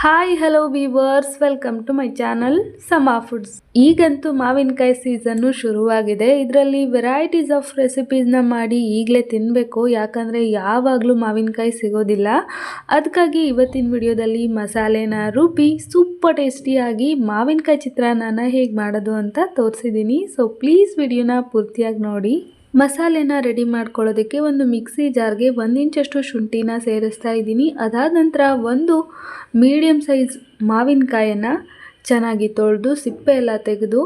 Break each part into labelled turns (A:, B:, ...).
A: Hi hello viewers welcome to my channel Sama foods ಈಗಂತೂ ಮಾವಿನಕಾಯಿ season ಶುರುವಾಗಿದೆ. ಇದರಲ್ಲಿ ವೆರೈಟೀಸ್ ಆಫ್ ರೆಸಿಪೀಸ್ನ ಮಾಡಿ ಈಗಲೇ ತಿನ್ನಬೇಕು ಯಾಕಂದರೆ ಯಾವಾಗಲೂ ಮಾವಿನಕಾಯಿ ಸಿಗೋದಿಲ್ಲ. ಅದಕ್ಕಾಗಿ ಇವತ್ತಿನ ವಿಡಿಯೋದಲ್ಲಿ ಮಸಾಲೆನ ರುಬ್ಬಿ ಸೂಪರ್ ಟೇಸ್ಟಿಯಾಗಿ ಮಾವಿನಕಾಯಿ ಚಿತ್ರಾನ್ನನ ಹೇಗೆ ಮಾಡೋದು ಅಂತ ತೋರಿಸಿದ್ದೀನಿ ಸೊ ಪ್ಲೀಸ್ ವಿಡಿಯೋನ ಪೂರ್ತಿಯಾಗಿ ನೋಡಿ. ಮಸಾಲೆನ ರೆಡಿ ಮಾಡ್ಕೊಳ್ಳೋದಕ್ಕೆ ಒಂದು ಮಿಕ್ಸಿ ಜಾರ್ಗೆ ಒಂದು ಇಂಚಷ್ಟು ಶುಂಠಿನ ಸೇರಿಸ್ತಾ ಇದ್ದೀನಿ. ಅದಾದ ನಂತರ ಒಂದು ಮೀಡಿಯಮ್ ಸೈಜ್ ಮಾವಿನಕಾಯನ್ನು ಚೆನ್ನಾಗಿ ತೊಳೆದು ಸಿಪ್ಪೆ ಎಲ್ಲ ತೆಗೆದು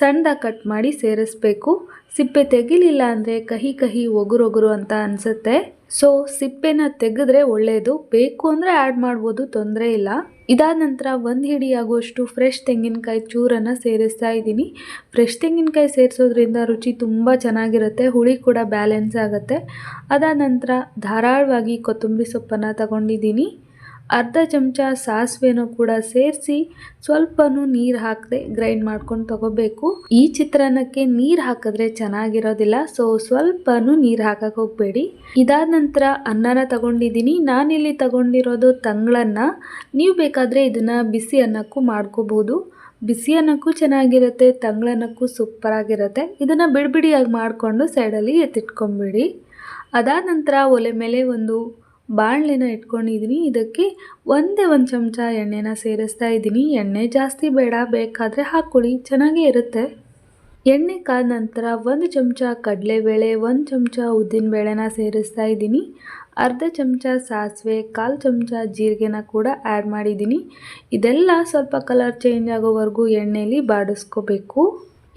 A: ಸಣ್ಣದಾಗಿ ಕಟ್ ಮಾಡಿ ಸೇರಿಸ್ಬೇಕು. ಸಿಪ್ಪೆ ತೆಗಿಲಿಲ್ಲ ಅಂದರೆ ಕಹಿ ಕಹಿ ಒಗುರೊಗುರು ಅಂತ ಅನಿಸುತ್ತೆ. ಸೊ ಸಿಪ್ಪೆನ ತೆಗೆದ್ರೆ ಒಳ್ಳೆಯದು ಬೇಕು ಅಂದರೆ ಆ್ಯಡ್ ಮಾಡ್ಬೋದು, ತೊಂದರೆ ಇಲ್ಲ. ಇದಾದ ನಂತರ ಒಂದು ಹಿಡಿಯಾಗುವಷ್ಟು ಫ್ರೆಶ್ ತೆಂಗಿನಕಾಯಿ ಚೂರನ್ನು ಸೇರಿಸ್ತಾ ಇದ್ದೀನಿ. ಫ್ರೆಶ್ ತೆಂಗಿನಕಾಯಿ ಸೇರಿಸೋದ್ರಿಂದ ರುಚಿ ತುಂಬ ಚೆನ್ನಾಗಿರುತ್ತೆ, ಹುಳಿ ಕೂಡ ಬ್ಯಾಲೆನ್ಸ್ ಆಗುತ್ತೆ. ಅದಾದ ನಂತರ ಧಾರಾಳವಾಗಿ ಕೊತ್ತಂಬರಿ ಸೊಪ್ಪನ್ನು ತಗೊಂಡಿದ್ದೀನಿ. ಅರ್ಧ ಚಮಚ ಸಾಸಿವೆನೂ ಕೂಡ ಸೇರಿಸಿ ಸ್ವಲ್ಪನೂ ನೀರು ಹಾಕದೆ ಗ್ರೈಂಡ್ ಮಾಡ್ಕೊಂಡು ತಗೋಬೇಕು. ಈ ಚಿತ್ರಾನ್ನಕ್ಕೆ ನೀರು ಹಾಕಿದ್ರೆ ಚೆನ್ನಾಗಿರೋದಿಲ್ಲ ಸೊ ಸ್ವಲ್ಪನೂ ನೀರು ಹಾಕಕ್ಕೆ ಹೋಗಬೇಡಿ. ಇದಾದ ನಂತರ ಅನ್ನನ ತಗೊಂಡಿದ್ದೀನಿ. ನಾನಿಲ್ಲಿ ತಗೊಂಡಿರೋದು ತಂಗಳನ್ನ. ನೀವು ಬೇಕಾದರೆ ಇದನ್ನು ಬಿಸಿ ಅನ್ನಕ್ಕೂ ಮಾಡ್ಕೋಬೋದು. ಬಿಸಿ ಅನ್ನಕ್ಕೂ ಚೆನ್ನಾಗಿರುತ್ತೆ ತಂಗಳನ್ನಕ್ಕೂ ಸೂಪರಾಗಿರುತ್ತೆ ಇದನ್ನು ಬಿಡಿಬಿಡಿಯಾಗಿ ಮಾಡಿಕೊಂಡು ಸೈಡಲ್ಲಿ ಎತ್ತಿಟ್ಕೊಂಬಿಡಿ. ಅದಾದ ನಂತರ ಒಲೆ ಮೇಲೆ ಒಂದು ಬಾಣಲೆನ ಇಟ್ಕೊಂಡಿದ್ದೀನಿ ಇದಕ್ಕೆ ಒಂದೇ ಒಂದು ಚಮಚ ಎಣ್ಣೆನ ಸೇರಿಸ್ತಾ ಇದ್ದೀನಿ ಎಣ್ಣೆ ಜಾಸ್ತಿ ಬೇಡ, ಬೇಕಾದರೆ ಹಾಕ್ಕೊಳ್ಳಿ, ಚೆನ್ನಾಗೇ ಇರುತ್ತೆ. ಎಣ್ಣೆ ಕಾದ ನಂತರ ಒಂದು ಚಮಚ ಕಡಲೆಬೇಳೆ, ಒಂದು ಚಮಚ ಉದ್ದಿನಬೇಳೆನ ಸೇರಿಸ್ತಾ ಇದ್ದೀನಿ ಅರ್ಧ ಚಮಚ ಸಾಸಿವೆ, ಕಾಲು ಚಮಚ ಜೀರಿಗೆನ ಕೂಡ ಆ್ಯಡ್ ಮಾಡಿದ್ದೀನಿ ಇದೆಲ್ಲ ಸ್ವಲ್ಪ ಕಲರ್ ಚೇಂಜ್ ಆಗೋವರೆಗೂ ಎಣ್ಣೆಯಲ್ಲಿ ಬಾಡಿಸ್ಕೋಬೇಕು.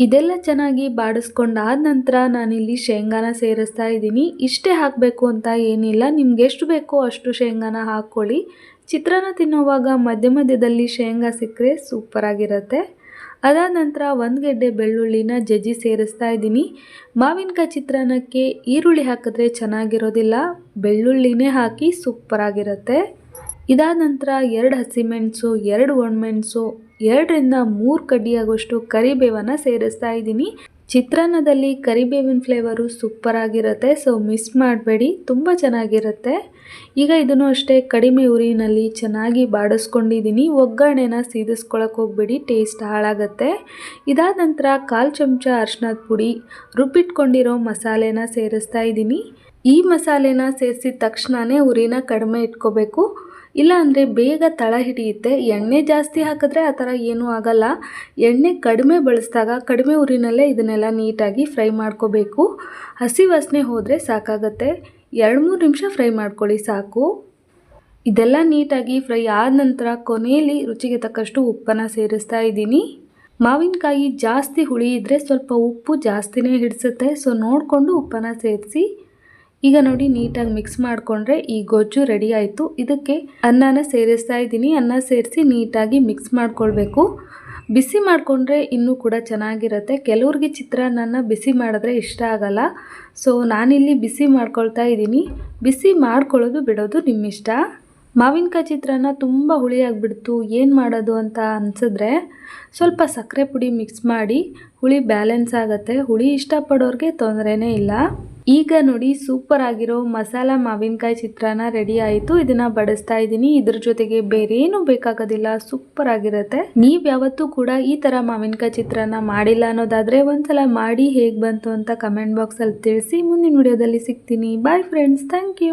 A: ಇದೆಲ್ಲ ಚೆನ್ನಾಗಿ ಬಾಡಿಸ್ಕೊಂಡಾದ ನಂತರ ನಾನಿಲ್ಲಿ ಶೇಂಗಾನ ಸೇರಿಸ್ತಾ ಇದ್ದೀನಿ. ಇಷ್ಟೇ ಹಾಕಬೇಕು ಅಂತ ಏನಿಲ್ಲ. ನಿಮ್ಗೆ ಎಷ್ಟು ಬೇಕೋ ಅಷ್ಟು ಶೇಂಗಾನ ಹಾಕ್ಕೊಳ್ಳಿ. ಚಿತ್ರಾನ್ನ ತಿನ್ನೋವಾಗ ಮಧ್ಯ ಮಧ್ಯದಲ್ಲಿ ಶೇಂಗಾ ಸಿಕ್ಕರೆ ಸೂಪರಾಗಿರುತ್ತೆ ಅದಾದ ನಂತರ ಒಂದು ಗೆಡ್ಡೆ ಬೆಳ್ಳುಳ್ಳಿನ ಜಜ್ಜಿ ಸೇರಿಸ್ತಾ ಇದ್ದೀನಿ. ಮಾವಿನಕಾಯಿ ಚಿತ್ರಾನ್ನಕ್ಕೆ ಈರುಳ್ಳಿ ಹಾಕಿದ್ರೆ ಚೆನ್ನಾಗಿರೋದಿಲ್ಲ. ಬೆಳ್ಳುಳ್ಳಿನೇ ಹಾಕಿ ಸೂಪರಾಗಿರುತ್ತೆ ಇದಾದ ನಂತರ ಎರಡು ಹಸಿಮೆಣಸು ಎರಡು ಒಣಮೆಣಸು ಎರಡರಿಂದ ಮೂರು ಕಡ್ಡಿಯಾಗುವಷ್ಟು ಕರಿಬೇವನ್ನು ಸೇರಿಸ್ತಾ ಇದ್ದೀನಿ. ಚಿತ್ರಾನ್ನದಲ್ಲಿ ಕರಿಬೇವಿನ ಫ್ಲೇವರು ಸೂಪರ್ ಆಗಿರುತ್ತೆ ಸೊ ಮಿಸ್ ಮಾಡಬೇಡಿ, ತುಂಬ ಚೆನ್ನಾಗಿರುತ್ತೆ. ಈಗ ಇದನ್ನು ಅಷ್ಟೇ ಕಡಿಮೆ ಉರಿನಲ್ಲಿ ಚೆನ್ನಾಗಿ ಬಾಡಿಸ್ಕೊಂಡಿದ್ದೀನಿ. ಒಗ್ಗರಣೆನ ಸೀದಿಸ್ಕೊಳಕ್ಕೆ ಹೋಗ್ಬೇಡಿ ಟೇಸ್ಟ್ ಹಾಳಾಗತ್ತೆ. ಇದಾದ ನಂತರ ಕಾಲು ಚಮಚ ಅರ್ಶಿನದ ಪುಡಿ, ರುಬ್ಬಿಟ್ಕೊಂಡಿರೋ ಮಸಾಲೆನ ಸೇರಿಸ್ತಾ ಇದ್ದೀನಿ. ಈ ಮಸಾಲೆನ ಸೇರಿಸಿದ ತಕ್ಷಣವೇ ಉರಿನ ಕಡಿಮೆ ಇಟ್ಕೋಬೇಕು. ಇಲ್ಲ ಅಂದರೆ ಬೇಗ ತಳ ಹಿಡಿಯುತ್ತೆ. ಎಣ್ಣೆ ಜಾಸ್ತಿ ಹಾಕಿದ್ರೆ ಆ ಥರ ಏನೂ ಆಗಲ್ಲ. ಎಣ್ಣೆ ಕಡಿಮೆ ಬಳಸಿದಾಗ, ಕಡಿಮೆ ಉರಿನಲ್ಲೇ ಇದನ್ನೆಲ್ಲ ನೀಟಾಗಿ ಫ್ರೈ ಮಾಡ್ಕೋಬೇಕು. ಹಸಿ ವಾಸನೆ ಹೋದರೆ ಸಾಕಾಗತ್ತೆ. ಎರಡು ಮೂರು ನಿಮಿಷ ಫ್ರೈ ಮಾಡ್ಕೊಳ್ಳಿ, ಸಾಕು. ಇದೆಲ್ಲ ನೀಟಾಗಿ ಫ್ರೈ ಆದ ನಂತರ ಕೊನೆಯಲ್ಲಿ ರುಚಿಗೆ ತಕ್ಕಷ್ಟು ಉಪ್ಪನ್ನು ಸೇರಿಸ್ತಾ ಇದ್ದೀನಿ. ಮಾವಿನಕಾಯಿ ಜಾಸ್ತಿ ಹುಳಿ ಇದ್ದರೆ ಸ್ವಲ್ಪ ಉಪ್ಪು ಜಾಸ್ತಿನೇ ಹಿಡಿಸುತ್ತೆ. ಸೊ ನೋಡಿಕೊಂಡು ಉಪ್ಪನ್ನು ಸೇರಿಸಿ ಈಗ ನೋಡಿ ನೀಟಾಗಿ ಮಿಕ್ಸ್ ಮಾಡಿಕೊಂಡ್ರೆ ಈ ಗೊಜ್ಜು ರೆಡಿ ಆಯಿತು. ಇದಕ್ಕೆ ಅನ್ನನ ಸೇರಿಸ್ತಾ ಇದ್ದೀನಿ. ಅನ್ನ ಸೇರಿಸಿ ನೀಟಾಗಿ ಮಿಕ್ಸ್ ಮಾಡ್ಕೊಳ್ಬೇಕು. ಬಿಸಿ ಮಾಡಿಕೊಂಡ್ರೆ ಇನ್ನೂ ಕೂಡ ಚೆನ್ನಾಗಿರುತ್ತೆ. ಕೆಲವ್ರಿಗೆ ಚಿತ್ರಾನ್ನ ಬಿಸಿ ಮಾಡಿದ್ರೆ ಇಷ್ಟ ಆಗಲ್ಲ. ಸೊ ನಾನಿಲ್ಲಿ ಬಿಸಿ ಮಾಡ್ಕೊಳ್ತಾ ಇದ್ದೀನಿ. ಬಿಸಿ ಮಾಡ್ಕೊಳ್ಳೋದು ಬಿಡೋದು ನಿಮ್ಮಿಷ್ಟ. ಮಾವಿನಕಾಯಿ ಚಿತ್ರಾನ್ನ ತುಂಬ ಹುಳಿಯಾಗಿಬಿಡ್ತು ಏನು ಮಾಡೋದು ಅಂತ ಅನಿಸಿದ್ರೆ ಸ್ವಲ್ಪ ಸಕ್ಕರೆ ಪುಡಿ ಮಿಕ್ಸ್ ಮಾಡಿ ಹುಳಿ ಬ್ಯಾಲೆನ್ಸ್ ಆಗುತ್ತೆ. ಹುಳಿ ಇಷ್ಟಪಡೋರಿಗೆ ತೊಂದರೆನೇ ಇಲ್ಲ. ಈಗ ನೋಡಿ ಸೂಪರ್ ಆಗಿರೋ ಮಸಾಲ ಮಾವಿನಕಾಯಿ ಚಿತ್ರಾನ್ನ ರೆಡಿ ಆಯಿತು. ಇದನ್ನ ಬಡಿಸ್ತಾ ಇದ್ದೀನಿ. ಇದ್ರ ಜೊತೆಗೆ ಬೇರೆ ಏನು ಬೇಕಾಗೋದಿಲ್ಲ. ಸೂಪರ್ ಆಗಿರುತ್ತೆ. ನೀವು ಯಾವತ್ತೂ ಕೂಡ ಈ ತರ ಮಾವಿನಕಾಯಿ ಚಿತ್ರಾನ್ನ ಮಾಡಿಲ್ಲ ಅನ್ನೋದಾದ್ರೆ ಒಂದ್ಸಲ ಮಾಡಿ ಹೇಗ್ ಬಂತು ಅಂತ ಕಮೆಂಟ್ ಬಾಕ್ಸಲ್ಲಿ ತಿಳಿಸಿ. ಮುಂದಿನ ವಿಡಿಯೋದಲ್ಲಿ ಸಿಗ್ತೀನಿ. Bye friends thank you